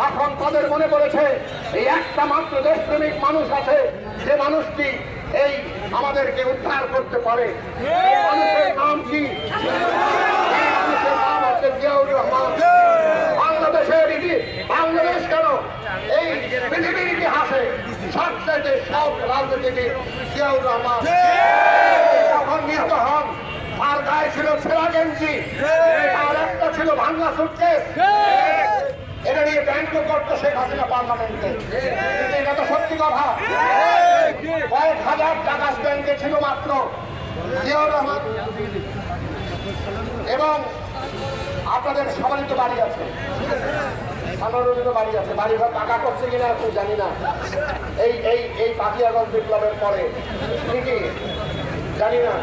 তখন তাদের মনে পড়েছে এই একটা মাত্র দেশপ্রেমিক মানুষ আছে যে মানুষটি এই আমাদেরকে উদ্ধার করতে পারে। মানুষের নাম কি? মানুষের নাম হচ্ছে জিয়াউর রহমান। বাংলাদেশের বাংলাদেশ কেন? এই পৃথিবীর ইতিহাসে সবচেয়ে সব রাজনীতিবিদ জিয়াউর রহমান। যখন নিহত হন তার গায়ে ছিল ছেঁড়া গেঞ্জি। আর একটা ছিল ভাঙ্গা সুটকেস হাসিনা পার্লামেন্টে। এটা তো সত্যি কথা। কয়েক হাজার টাকা ব্যাংকে ছিল মাত্র। জিয়াউর রহমান। এবং আপনাদের সবারই তো বাড়ি আছে। সাধারণের বাড়ি আছে। বাড়ি ঘর টাকা করছে কিনা এখন জানি না। এই এই এই পাখিয়াগঞ্জ বিপ্লবের পরে। ঠিকই জানি না।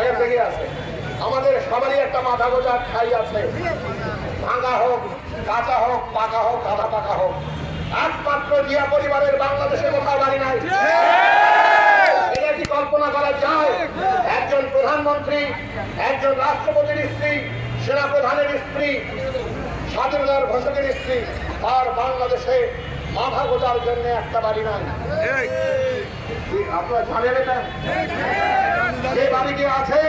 আগে থেকে আছে। আমাদের সবারই একটা মাথা গোজার ঠাই আছে। ভাঙা হোক কাঁচা হোক পাকা হোক আধা পাকা হোক একমাত্র জিয়া পরিবারের বাংলাদেশে কোথাও বাড়ি নাই। এটা কি কল্পনা করা যায়? একজন প্রধানমন্ত্রী একজন রাষ্ট্রপতির স্ত্রী সেনা প্রধানের স্ত্রী স্বাধীনতার ঘোষকের স্ত্রী আর বাংলাদেশে মাথা গোজার জন্য একটা বাড়ি নাই। আপনারা জানেন এটা? যে বাড়িটি আছে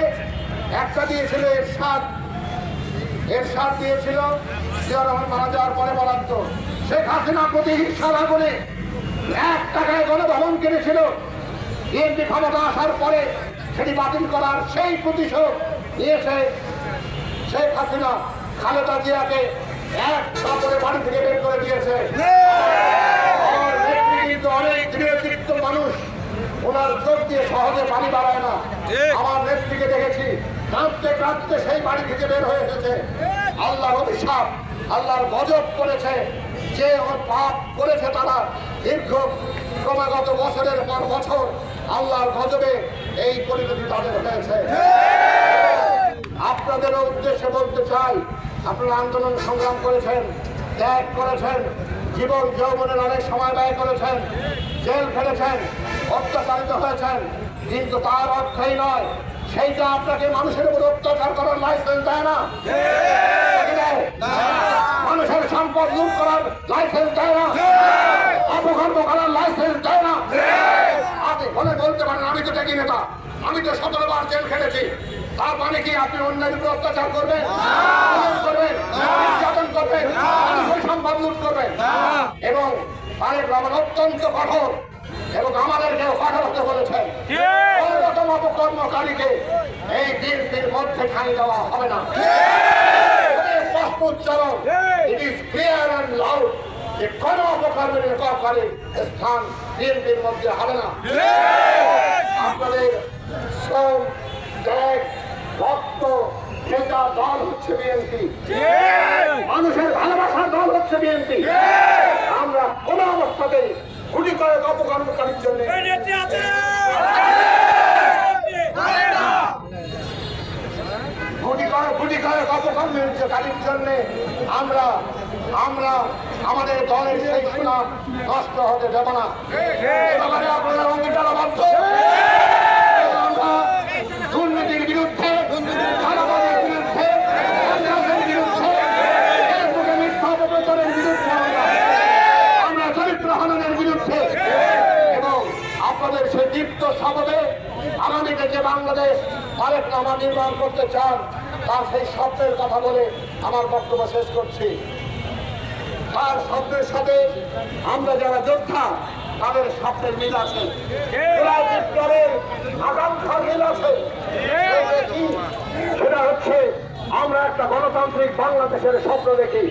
একটা দিয়েছিল এরশাদ এরশাদ দিয়েছিল জিয়া রহমান মারা যাওয়ার পরে বরাদ্দ শেখ হাসিনা প্রতি হিংসার আগুনে এক টাকায় গণভবন কিনেছিল বিএনপি ক্ষমতা আসার পরে সেটি বাতিল করার সেই প্রতিশোধ নিয়েছে শেখ হাসিনা। খালেদা জিয়াকে এক কাপড়ে বাড়ি থেকে বের করে দিয়েছে। অনেক দৃঢ়চিত্ত মানুষ। ওনার চোখ দিয়ে সহজে পানি বাড়ায় না। আমার নেত্রীকে দেখেছি। কাঁদতে কাঁদতে সেই বাড়ি থেকে বের হয়ে এসেছে। আল্লাহর অভিশাপ, আল্লাহর গজব করেছে। যে পাপ করেছে তারা দীর্ঘ ক্রমাগত বছরের পর বছর আল্লাহর গজবে এই পরিণতি তাদের হয়েছে। আপনাদের উদ্দেশ্যে বলতে চাই, আপনারা আন্দোলন সংগ্রাম করেছেন, ত্যাগ করেছেন, জীবন যৌবনের অনেক সময় ব্যয় করেছেন, জেল খেটেছেন, অত্যাচারিত হয়েছেন, কিন্তু তার অর্থই নয় সেইটা আপনাকে মানুষের উপর অত্যাচার করার লাইসেন্স দেয় না? মানুষের সম্পদ লুট করার লাইসেন্স দেয় না। অপকর্ম করার লাইসেন্স দেয় না। আপনি বলে বলতে পারেন, আমি তো টেকি নেতা। আমি তো সতেরো বার জেল খেটেছি। তার মানে কি আপনি অন্যের উপর অত্যাচার করবেন? করবেন? নির্যাতন করবেন? মানুষের সম্পদ লুট করবেন? এবং তারেক রহমান অত্যন্ত কঠোর এবং আমাদেরকেও কঠোর হতে বলেছেন অন্যতম অপকর্মকারীকে এই বিএনপির মধ্যে ঠাঁই দেওয়া হবে না। It is clear and loud যে কোন অপকর্মের রেকর্ডকারী স্থান বিএনপির মধ্যে হবে না। আপনাদের শ্রম ত্যাগ রক্ত সেটা দল হচ্ছে বিএনপি। মানুষের ভালোবাসার দল হচ্ছে বিএনপি। আমরা কোন অবস্থাতেই গুটি কয়েক অপকর্মকারীর জন্য গুটি কয়েক কারীর জন্য আমরা আমরা আমাদের দলের সেই সুনাম নষ্ট না ব্যাপারে আপনারা অঙ্গীকারবদ্ধ আমরা দুর্নীতির বিরুদ্ধে চাঁদাবাজির বিরুদ্ধে সন্ত্রাসের বিরুদ্ধে আমরা আমরা চরিত্র হননের বিরুদ্ধে এবং আপনাদের সেই দীপ্ত শপথে আগামীতে যে বাংলাদেশ আরেক নামা নির্মাণ করতে চান তার সেই স্বপ্নের কথা বলে আমার বক্তব্য শেষ করছি। তার স্বপ্নের সাথে আমরা যারা যোদ্ধা, তাদের স্বপ্নের মিল আছে। আকাঙ্ক্ষার মিল আছে। সেটা হচ্ছে আমরা একটা গণতান্ত্রিক বাংলাদেশের স্বপ্ন দেখি।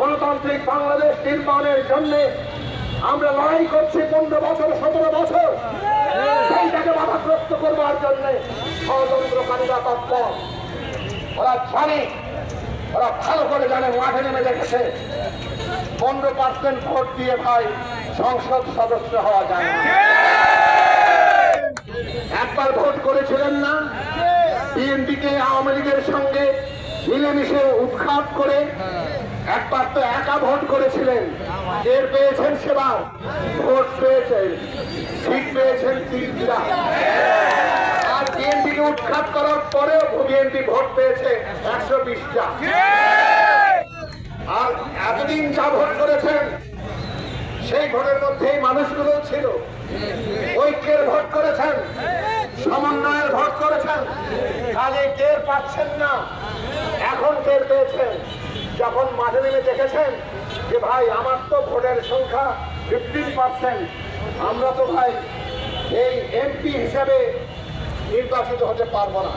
গণতান্ত্রিক বাংলাদেশ নির্মাণের জন্য আমরা লড়াই করছি পনেরো বছর, সতেরো বছর। সেইটাকে বাধাগ্রস্ত করবার জন্য ষড়যন্ত্রকারীরা তৎপর। ওরা জানে, ওরা ভালো করে জানে, মাঠে নেমে দেখেছে। পনেরো পার্সেন্ট ভোট দিয়ে ভাই সংসদ সদস্য হওয়া যায় একবার ভোট করেছিলেন না? বিএনপিকে আওয়ামী লীগের সঙ্গে মিলেমিশে উৎখাত করে একবার তো একা ভোট করেছিলেন। এর পেয়েছেন সেবার? ভোট পেয়েছেন, সিট পেয়েছেন তিনটা। উৎখাত করার পরেও বিএনপি ভোট পেয়েছে একশো বিশটা। আর এতদিন যা ভোট করেছেন, সেই ভোটের মধ্যেই মানুষগুলো ছিল। ঐক্যের ভোট করেছেন, সমন্বয়ের ভোট করেছেন, কাজে টের পাচ্ছেন না। এখন টের পেয়েছেন, যখন মাঝে নেমে দেখেছেন যে ভাই, আমার তো ভোটের সংখ্যা ফিফটিন পার্সেন্ট আমরা তো ভাই, এই এমপি হিসেবে নির্বাচিত হতে পারব না।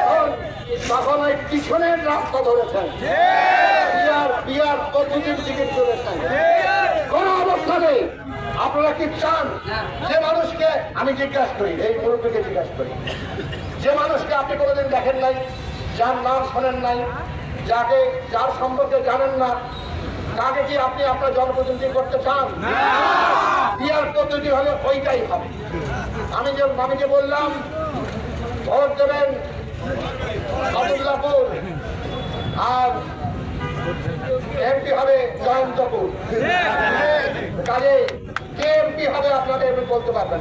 তখন তখন ওই পিছনের রাস্তা ধরেছেন। বিয়ার বিয়ার পদ্ধতির দিকে চলেছেন। কোন অবস্থানে আপনারা কি চান যে মানুষকে আমি জিজ্ঞাসা করি এই মুরব্বীকে জিজ্ঞাসা করি। যে মানুষকে আপনি কোনোদিন দেখেন নাই যার নাম শোনেন নাই যাকে যার সম্পর্কে জানেন না তাকে কি আপনি আপনার জনপ্রতিনিধি করতে চান? বিয়ার পদ্ধতি হলে ওইটাই হবে। আমি যে যে বললাম, ভোট দেবেন আবদুল্লাপুর, আর এমপি হবে জয়ন্তপুর। কাজে কে এমপি হবে আপনাদের এমনি বলতে পারবেন।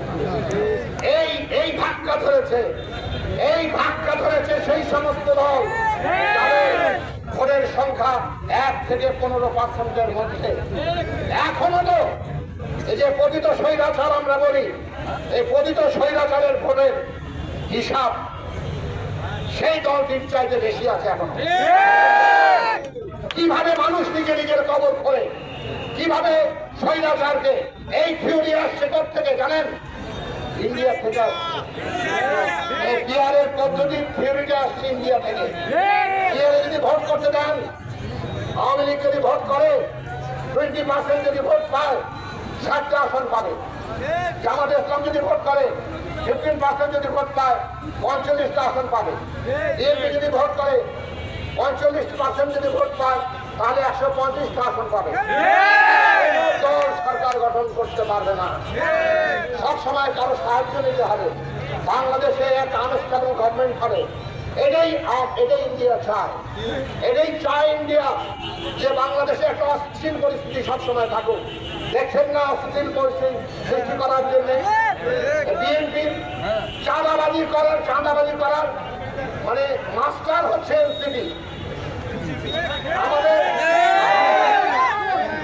এই এই ধাক্কা ধরেছে, এই ধাক্কা ধরেছে সেই সমস্ত দল। ভোটের সংখ্যা এক থেকে পনেরো পার্সেন্টের মধ্যে। এখনও তো এই যে পতিত স্বৈরাচার আমরা বলি এই পতিত স্বৈরাচারের ভোটের হিসাব, সেই দলটির চাইতে বেশি আছে এখন। কীভাবে মানুষ নিজে নিজের কবর করে কীভাবে স্বৈরাচারকে এই থিওরি আসছে থেকে জানেন? ইন্ডিয়া থেকে। এই বিহারের পদ্ধতির থিওরিটা আসছে ইন্ডিয়া থেকে। বিহারে যদি ভোট করতে দেন, আওয়ামী লীগ যদি ভোট করে টোয়েন্টি পার্সেন্ট যদি ভোট পায়, ষাটটা আসন পাবে। জামাত ইসলাম যদি ভোট করে ফিফটিন পার্সেন্ট যদি ভোট পায়, পঁয়তাল্লিশটা আসন পাবে। বিএনপি যদি ভোট করে পঁয়তাল্লিশ পার্সেন্ট যদি ভোট পায়, তাহলে একশো পঁয়ত্রিশটা আসন পাবে। সরকার গঠন করতে পারবে না। সব সময় কারও সাহায্য নিতে হবে। বাংলাদেশে এক আনুষ্ঠানিক গভর্নমেন্ট হবে। এটাই এটাই ইন্ডিয়া চায়। এটাই চায় ইন্ডিয়া যে বাংলাদেশে একটা অস্থির পরিস্থিতি সবসময় থাকুক। দেখছেন না অস্থির পরিস্থিতি সৃষ্টি করার জন্য? বিএনপি চাঁদাবাজি করার চাঁদাবাজি করার মানে মাস্টার হচ্ছে এনসিপি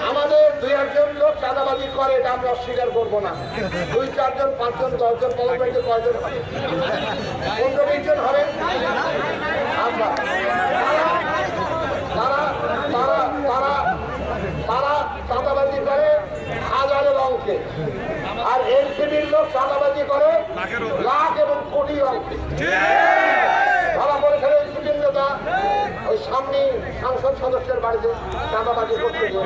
আমাদের দুই একজন লোক চাঁদাবাজি করে, এটা আমরা অস্বীকার করব না। দুই, চারজন, পাঁচজন, দশজন কলমেন্টে কয়জন? হবে পনেরো বিশ জন হবে? আমরা। তারা তারা তারা তারা চাঁদাবাজি করে হাজারের অঙ্কে আর এনসিবির লোক চাঁদাবাজি করে লাখ এবং কোটি অঙ্কে ধরা পড়েছিল এনসিবির নেতা, ওই সামনে সংসদ সদস্যের বাড়িতে চাঁদাবাজি করতে গিয়ে